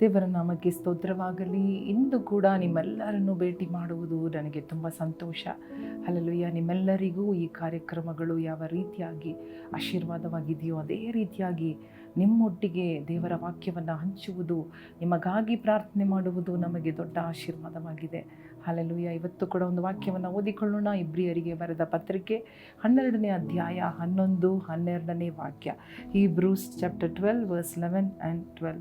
ದೇವರ ನಾಮಕ್ಕೆ ಸ್ತೋತ್ರವಾಗಲಿ. ಇಂದು ಕೂಡ ನಿಮ್ಮೆಲ್ಲರನ್ನು ಭೇಟಿ ಮಾಡುವುದು ನನಗೆ ತುಂಬ ಸಂತೋಷ. ಅಲ್ಲಲುಯ್ಯ ನಿಮ್ಮೆಲ್ಲರಿಗೂ ಈ ಕಾರ್ಯಕ್ರಮಗಳು ಯಾವ ರೀತಿಯಾಗಿ ಆಶೀರ್ವಾದವಾಗಿದೆಯೋ ಅದೇ ರೀತಿಯಾಗಿ ನಿಮ್ಮೊಟ್ಟಿಗೆ ದೇವರ ವಾಕ್ಯವನ್ನು ಹಂಚುವುದು, ನಿಮಗಾಗಿ ಪ್ರಾರ್ಥನೆ ಮಾಡುವುದು ನಮಗೆ ದೊಡ್ಡ ಆಶೀರ್ವಾದವಾಗಿದೆ. ಅಲ್ಲಲುಯ್ಯ ಇವತ್ತು ಕೂಡ ಒಂದು ವಾಕ್ಯವನ್ನು ಓದಿಕೊಳ್ಳೋಣ. ಇಬ್ರಿಯರಿಗೆ ಬರೆದ ಪತ್ರಿಕೆ ಹನ್ನೆರಡನೇ ಅಧ್ಯಾಯ ಹನ್ನೊಂದು ಹನ್ನೆರಡನೇ ವಾಕ್ಯ. ಈ Hebrews chapter twelve verse eleven and twelve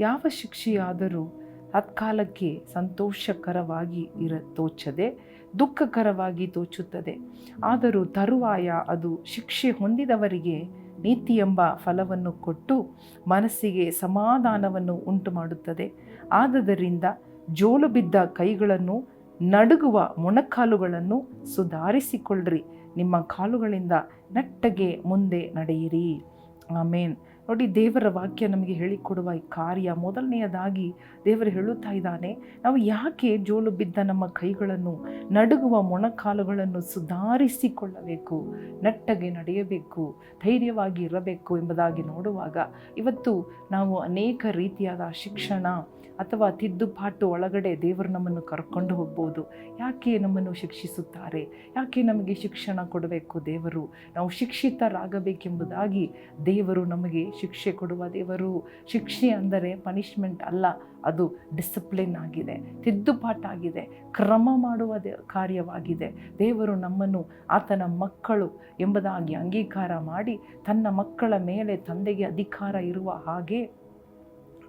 ಯಾವ ಶಿಕ್ಷೆಯಾದರೂ ತತ್ಕಾಲಕ್ಕೆ ಸಂತೋಷಕರವಾಗಿ ಇರ ತೋಚದೆ, ದುಃಖಕರವಾಗಿ ತೋಚುತ್ತದೆ. ಆದರೂ ತರುವಾಯ ಅದು ಶಿಕ್ಷೆ ಹೊಂದಿದವರಿಗೆ ನೀತಿ ಎಂಬ ಫಲವನ್ನು ಕೊಟ್ಟು ಮನಸ್ಸಿಗೆ ಸಮಾಧಾನವನ್ನು ಉಂಟು ಮಾಡುತ್ತದೆ ಆದ್ದರಿಂದ ಜೋಲು ಬಿದ್ದ ಕೈಗಳನ್ನು, ನಡುಗುವ ಮೊಣಕಾಲುಗಳನ್ನು ಸುಧಾರಿಸಿಕೊಳ್ಳ್ರಿ. ನಿಮ್ಮ ಕಾಲುಗಳಿಂದ ನೆಟ್ಟಗೆ ಮುಂದೆ ನಡೆಯಿರಿ. ಆಮೇನ್. ನೋಡಿ, ದೇವರ ವಾಕ್ಯ ನಮಗೆ ಹೇಳಿಕೊಡುವ ಈ ಕಾರ್ಯ ಮೊದಲನೆಯದಾಗಿ ದೇವರು ಹೇಳುತ್ತಾ ಇದ್ದಾನೆ, ನಾವು ಯಾಕೆ ಜೋಲು ಬಿದ್ದ ನಮ್ಮ ಕೈಗಳನ್ನು ನಡುಗುವ ಮೊಣಕಾಲುಗಳನ್ನು ಸುಧಾರಿಸಿಕೊಳ್ಳಬೇಕು, ನಟ್ಟಗೆ ನಡೆಯಬೇಕು, ಧೈರ್ಯವಾಗಿ ಇರಬೇಕು ಎಂಬುದಾಗಿ ನೋಡುವಾಗ ಇವತ್ತು ನಾವು ಅನೇಕ ರೀತಿಯಾದ ಶಿಕ್ಷಣ ಅಥವಾ ತಿದ್ದುಪಾಟು ಒಳಗಡೆ ದೇವರು ನಮ್ಮನ್ನು ಕರ್ಕೊಂಡು ಹೋಗ್ಬೋದು. ಯಾಕೆ ನಮ್ಮನ್ನು ಶಿಕ್ಷಿಸುತ್ತಾರೆ? ಯಾಕೆ ನಮಗೆ ಶಿಕ್ಷಣ ಕೊಡಬೇಕು ದೇವರು? ನಾವು ಶಿಕ್ಷಿತರಾಗಬೇಕೆಂಬುದಾಗಿ ದೇವರು ನಮಗೆ ಶಿಕ್ಷೆ ಕೊಡುವ ದೇವರು. ಶಿಕ್ಷೆ ಅಂದರೆ ಪನಿಷ್ಮೆಂಟ್ ಅಲ್ಲ, ಅದು ಡಿಸಿಪ್ಲಿನ್ ಆಗಿದೆ, ತಿದ್ದುಪಾಟಾಗಿದೆ, ಕ್ರಮ ಮಾಡುವ ಕಾರ್ಯವಾಗಿದೆ. ದೇವರು ನಮ್ಮನ್ನು ಆತನ ಮಕ್ಕಳು ಎಂಬುದಾಗಿ ಅಂಗೀಕಾರ ಮಾಡಿ ತನ್ನ ಮಕ್ಕಳ ಮೇಲೆ ತಂದೆಗೆ ಅಧಿಕಾರ ಇರುವ ಹಾಗೆ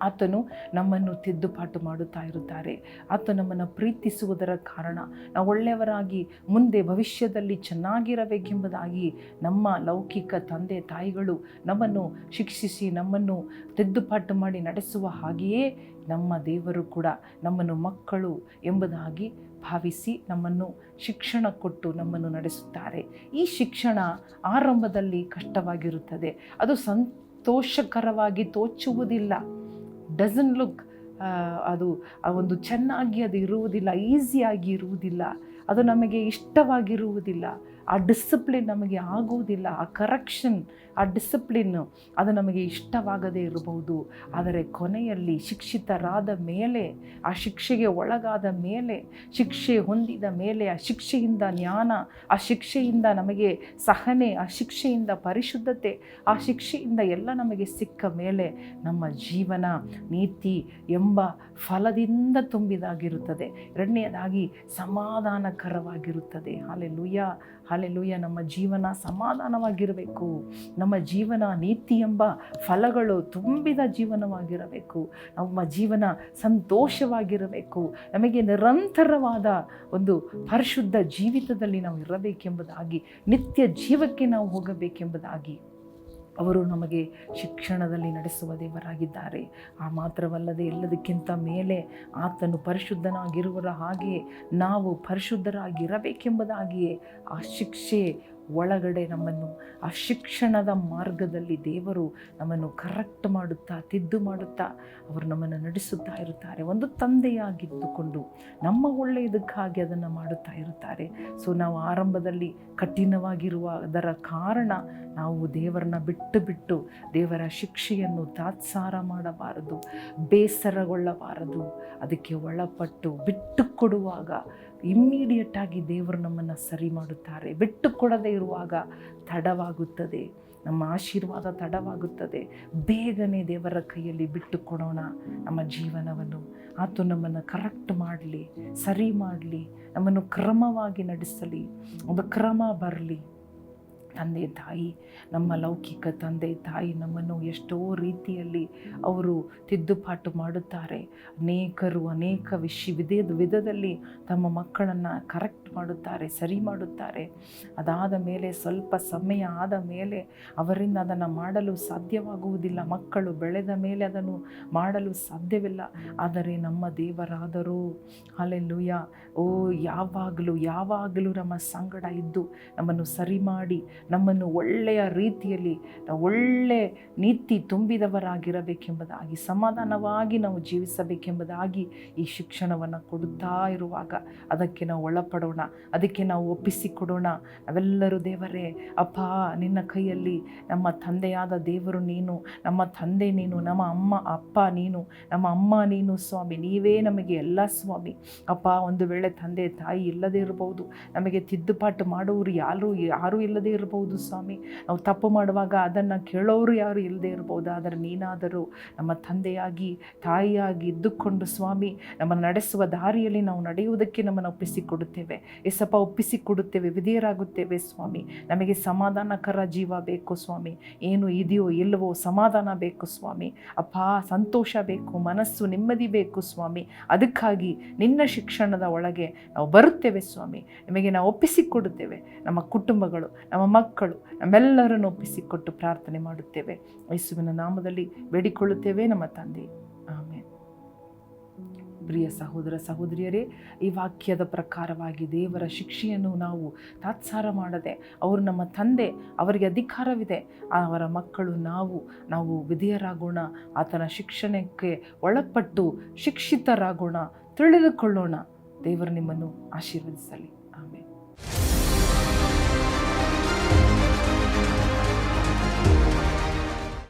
ಆತನು ನಮ್ಮನ್ನು ತಿದ್ದುಪಾಟು ಮಾಡುತ್ತಾ ಇರುತ್ತಾರೆ. ಆತ ನಮ್ಮನ್ನು ಪ್ರೀತಿಸುವುದರ ಕಾರಣ ನಾವು ಒಳ್ಳೆಯವರಾಗಿ ಮುಂದೆ ಭವಿಷ್ಯದಲ್ಲಿ ಚೆನ್ನಾಗಿರಬೇಕೆಂಬುದಾಗಿ ನಮ್ಮ ಲೌಕಿಕ ತಂದೆ ತಾಯಿಗಳು ನಮ್ಮನ್ನು ಶಿಕ್ಷಿಸಿ ನಮ್ಮನ್ನು ತಿದ್ದುಪಾಟು ಮಾಡಿ ನಡೆಸುವ ಹಾಗೆಯೇ ನಮ್ಮ ದೇವರು ಕೂಡ ನಮ್ಮನ್ನು ಮಕ್ಕಳು ಎಂಬುದಾಗಿ ಭಾವಿಸಿ ನಮ್ಮನ್ನು ಶಿಕ್ಷಣ ಕೊಟ್ಟು ನಮ್ಮನ್ನು ನಡೆಸುತ್ತಾರೆ. ಈ ಶಿಕ್ಷಣ ಆರಂಭದಲ್ಲಿ ಕಷ್ಟವಾಗಿರುತ್ತದೆ. ಅದು ಸಂತೋಷಕರವಾಗಿ ತೋಚುವುದಿಲ್ಲ. ಡಸನ್ ಲುಕ್ ಅದು ಒಂದು ಚೆನ್ನಾಗಿ ಅದು ಇರುವುದಿಲ್ಲ ಈಸಿಯಾಗಿ ಇರುವುದಿಲ್ಲ ಅದು ನಮಗೆ ಇಷ್ಟವಾಗಿರುವುದಿಲ್ಲ. ಆ ಡಿಸಿಪ್ಲಿನ್ ನಮಗೆ ಆಗುವುದಿಲ್ಲ, ಆ ಕರೆಕ್ಷನ್ ಆ ಡಿಸಿಪ್ಲಿನ್ನು ಅದು ನಮಗೆ ಇಷ್ಟವಾಗದೇ ಇರಬಹುದು. ಆದರೆ ಕೊನೆಯಲ್ಲಿ ಶಿಕ್ಷಿತರಾದ ಮೇಲೆ, ಆ ಶಿಕ್ಷೆಗೆ ಒಳಗಾದ ಮೇಲೆ, ಶಿಕ್ಷೆ ಹೊಂದಿದ ಮೇಲೆ, ಆ ಶಿಕ್ಷೆಯಿಂದ ಜ್ಞಾನ, ಆ ಶಿಕ್ಷೆಯಿಂದ ನಮಗೆ ಸಹನೆ, ಆ ಶಿಕ್ಷೆಯಿಂದ ಪರಿಶುದ್ಧತೆ, ಆ ಶಿಕ್ಷೆಯಿಂದ ಎಲ್ಲ ನಮಗೆ ಸಿಕ್ಕ ಮೇಲೆ ನಮ್ಮ ಜೀವನ ನೀತಿ ಎಂಬ ಫಲದಿಂದ ತುಂಬಿದಾಗಿರುತ್ತದೆ. ಎರಡನೆಯದಾಗಿ ಸಮಾಧಾನಕರವಾಗಿರುತ್ತದೆ. ಹಾಲೆ ಲುಯ್ಯ ಹಾಲೆ ಲುಯ್ಯ ನಮ್ಮ ಜೀವನ ಸಮಾಧಾನವಾಗಿರಬೇಕು. ನಮ್ಮ ಜೀವನ ನೀತಿ ಎಂಬ ಫಲಗಳು ತುಂಬಿದ ಜೀವನವಾಗಿರಬೇಕು. ನಮ್ಮ ಜೀವನ ಸಂತೋಷವಾಗಿರಬೇಕು. ನಮಗೆ ನಿರಂತರವಾದ ಒಂದು ಪರಿಶುದ್ಧ ಜೀವಿತದಲ್ಲಿ ನಾವು ಇರಬೇಕೆಂಬುದಾಗಿ, ನಿತ್ಯ ಜೀವಕ್ಕೆ ನಾವು ಹೋಗಬೇಕೆಂಬುದಾಗಿ ಅವರು ನಮಗೆ ಶಿಕ್ಷಣದಲ್ಲಿ ನಡೆಸುವ ದೇವರಾಗಿದ್ದಾರೆ. ಆ ಮಾತ್ರವಲ್ಲದೆ ಎಲ್ಲದಕ್ಕಿಂತ ಮೇಲೆ ಆತನು ಪರಿಶುದ್ಧನಾಗಿರುವರ ಹಾಗೆ ನಾವು ಪರಿಶುದ್ಧರಾಗಿರಬೇಕೆಂಬುದಾಗಿಯೇ ಆ ಶಿಕ್ಷೆ ಒಳಗಡೆ ನಮ್ಮನ್ನು ಆ ಶಿಕ್ಷಣದ ಮಾರ್ಗದಲ್ಲಿ ದೇವರು ನಮ್ಮನ್ನು ಕರೆಕ್ಟ್ ಮಾಡುತ್ತಾ, ತಿದ್ದು ಮಾಡುತ್ತಾ ಅವರು ನಮ್ಮನ್ನು ನಡೆಸುತ್ತಾ ಇರುತ್ತಾರೆ. ಒಂದು ತಂದೆಯಾಗಿದ್ದುಕೊಂಡು ನಮ್ಮ ಒಳ್ಳೆಯದಕ್ಕಾಗಿ ಅದನ್ನು ಮಾಡುತ್ತಾ ಇರುತ್ತಾರೆ. ಸೊ ನಾವು ಆರಂಭದಲ್ಲಿ ಕಠಿಣವಾಗಿರುವ ಅದರ ಕಾರಣ ನಾವು ದೇವರನ್ನ ಬಿಟ್ಟು ಬಿಟ್ಟು ದೇವರ ಶಿಕ್ಷೆಯನ್ನು ತಾತ್ಸಾರ ಮಾಡಬಾರದು, ಬೇಸರಗೊಳ್ಳಬಾರದು, ಅದಕ್ಕೆ ಒಳಪಟ್ಟು ಬಿಟ್ಟು ಕೊಡುವಾಗ ಇಮ್ಮಿಡಿಯೇಟಾಗಿ ದೇವರು ನಮ್ಮನ್ನು ಸರಿ ಮಾಡುತ್ತಾರೆ. ಬಿಟ್ಟು ಕೊಡದೇ ಇರುವಾಗ ತಡವಾಗುತ್ತದೆ. ನಮ್ಮ ಆಶೀರ್ವಾದ ತಡವಾಗುತ್ತದೆ. ಬೇಗನೆ ದೇವರ ಕೈಯಲ್ಲಿ ಬಿಟ್ಟು ಕೊಡೋಣ ನಮ್ಮ ಜೀವನವನ್ನು. ಆತು ನಮ್ಮನ್ನು ಕರೆಕ್ಟ್ ಮಾಡಲಿ, ಸರಿ ಮಾಡಲಿ, ನಮ್ಮನ್ನು ಕ್ರಮವಾಗಿ ನಡೆಸಲಿ, ಒಂದು ಕ್ರಮ ಬರಲಿ. ತಂದೆ ತಾಯಿ, ನಮ್ಮ ಲೌಕಿಕ ತಂದೆ ತಾಯಿ ನಮ್ಮನ್ನು ಎಷ್ಟೋ ರೀತಿಯಲ್ಲಿ ಅವರು ತಿದ್ದುಪಾಟು ಮಾಡುತ್ತಾರೆ. ಅನೇಕರು ಅನೇಕ ವಿಷಯ ವಿಧ, ವಿಧದಲ್ಲಿ ತಮ್ಮ ಮಕ್ಕಳನ್ನು ಕರೆಕ್ಟ್ ಮಾಡುತ್ತಾರೆ, ಸರಿ ಮಾಡುತ್ತಾರೆ. ಅದಾದ ಮೇಲೆ, ಸ್ವಲ್ಪ ಸಮಯ ಆದ ಮೇಲೆ ಅವರಿಂದ ಅದನ್ನು ಮಾಡಲು ಸಾಧ್ಯವಾಗುವುದಿಲ್ಲ. ಮಕ್ಕಳು ಬೆಳೆದ ಮೇಲೆ ಅದನ್ನು ಮಾಡಲು ಸಾಧ್ಯವಿಲ್ಲ. ಆದರೆ ನಮ್ಮ ದೇವರಾದರೂ ಅಲ್ಲೆಲ್ಲೂಯ ಓ, ಯಾವಾಗಲೂ ಯಾವಾಗಲೂ ನಮ್ಮ ಸಂಗಡ ಇದ್ದು ನಮ್ಮನ್ನು ಸರಿ ಮಾಡಿ ನಮ್ಮನ್ನು ಒಳ್ಳೆಯ ರೀತಿಯಲ್ಲಿ, ನಾವು ಒಳ್ಳೆ ನೀತಿ ತುಂಬಿದವರಾಗಿರಬೇಕೆಂಬುದಾಗಿ, ಸಮಾಧಾನವಾಗಿ ನಾವು ಜೀವಿಸಬೇಕೆಂಬುದಾಗಿ ಈ ಶಿಕ್ಷಣವನ್ನು ಕೊಡುತ್ತಾ ಇರುವಾಗ ಅದಕ್ಕೆ ನಾವು ಒಳಪಡೋಣ, ಅದಕ್ಕೆ ನಾವು ಒಪ್ಪಿಸಿಕೊಡೋಣ. ನಾವೆಲ್ಲರೂ ದೇವರೇ, ಅಪ್ಪ, ನಿನ್ನ ಕೈಯಲ್ಲಿ ನಮ್ಮ ತಂದೆಯಾದ ದೇವರು ನೀನು, ನಮ್ಮ ತಂದೆ ನೀನು, ನಮ್ಮ ಅಮ್ಮ, ಅಪ್ಪ ನೀನು, ನಮ್ಮ ಅಮ್ಮ ನೀನು ಸ್ವಾಮಿ, ನೀವೇ ನಮಗೆ ಎಲ್ಲ ಸ್ವಾಮಿ. ಅಪ್ಪ, ಒಂದು ವೇಳೆ ತಂದೆ ತಾಯಿ ಇಲ್ಲದೇ ಇರಬಹುದು, ನಮಗೆ ತಿದ್ದುಪಾಟು ಮಾಡುವವರು ಯಾರು, ಯಾರೂ ಇಲ್ಲದೇ ಇರಬಹುದು. ಸ್ವಾಮಿ. ನಾವು ತಪ್ಪು ಮಾಡುವಾಗ ಅದನ್ನು ಕೇಳೋರು ಯಾರು ಇಲ್ಲದೆ ಇರಬಹುದು ಆದರೆ ನೀನಾದರೂ ನಮ್ಮ ತಂದೆಯಾಗಿ, ತಾಯಿಯಾಗಿ ಇದ್ದುಕೊಂಡು ಸ್ವಾಮಿ ನಮ್ಮನ್ನು ನಡೆಸುವ ದಾರಿಯಲ್ಲಿ ನಾವು ನಡೆಯುವುದಕ್ಕೆ ನಮ್ಮನ್ನು ಒಪ್ಪಿಸಿಕೊಡುತ್ತೇವೆ. ಎಸಪ್ಪ ಒಪ್ಪಿಸಿಕೊಡುತ್ತೇವೆ. ವಿಧೇಯರಾಗುತ್ತೇವೆ ಸ್ವಾಮಿ. ನಮಗೆ ಸಮಾಧಾನಕರ ಜೀವ ಬೇಕು ಸ್ವಾಮಿ. ಏನು ಇದೆಯೋ ಇಲ್ಲವೋ ಸಮಾಧಾನ ಬೇಕು ಸ್ವಾಮಿ. ಅಪ್ಪ, ಸಂತೋಷ ಬೇಕು, ಮನಸ್ಸು ನೆಮ್ಮದಿ ಬೇಕು ಸ್ವಾಮಿ. ಅದಕ್ಕಾಗಿ ನಿನ್ನ ಶಿಕ್ಷಣದ ಒಳಗೆ ನಾವು ಬರುತ್ತೇವೆ ಸ್ವಾಮಿ. ನಿಮಗೆ ನಾವು ಒಪ್ಪಿಸಿಕೊಡುತ್ತೇವೆ. ನಮ್ಮ ಕುಟುಂಬಗಳು, ನಮ್ಮ ಮಕ್ಕಳು ನಮ್ಮೆಲ್ಲರನ್ನು ಒಪ್ಪಿಸಿಕೊಟ್ಟು ಪ್ರಾರ್ಥನೆ ಮಾಡುತ್ತೇವೆ. ಯೇಸುವಿನ ನಾಮದಲ್ಲಿ ಬೇಡಿಕೊಳ್ಳುತ್ತೇವೆ ನಮ್ಮ ತಂದೆ. ಆಮೇಲೆ ಪ್ರಿಯ ಸಹೋದರ ಸಹೋದರಿಯರೇ, ಈ ವಾಕ್ಯದ ಪ್ರಕಾರವಾಗಿ ದೇವರ ಶಿಕ್ಷೆಯನ್ನು ನಾವು ತಾತ್ಸಾರ ಮಾಡದೆ, ಅವರು ನಮ್ಮ ತಂದೆ, ಅವರಿಗೆ ಅಧಿಕಾರವಿದೆ, ಅವರ ಮಕ್ಕಳು ನಾವು ನಾವು ವಿಧಿಯರಾಗೋಣ, ಆತನ ಶಿಕ್ಷಣಕ್ಕೆ ಒಳಪಟ್ಟು ಶಿಕ್ಷಿತರಾಗೋಣ, ತಿಳಿದುಕೊಳ್ಳೋಣ. ದೇವರು ನಿಮ್ಮನ್ನು ಆಶೀರ್ವದಿಸಲಿ.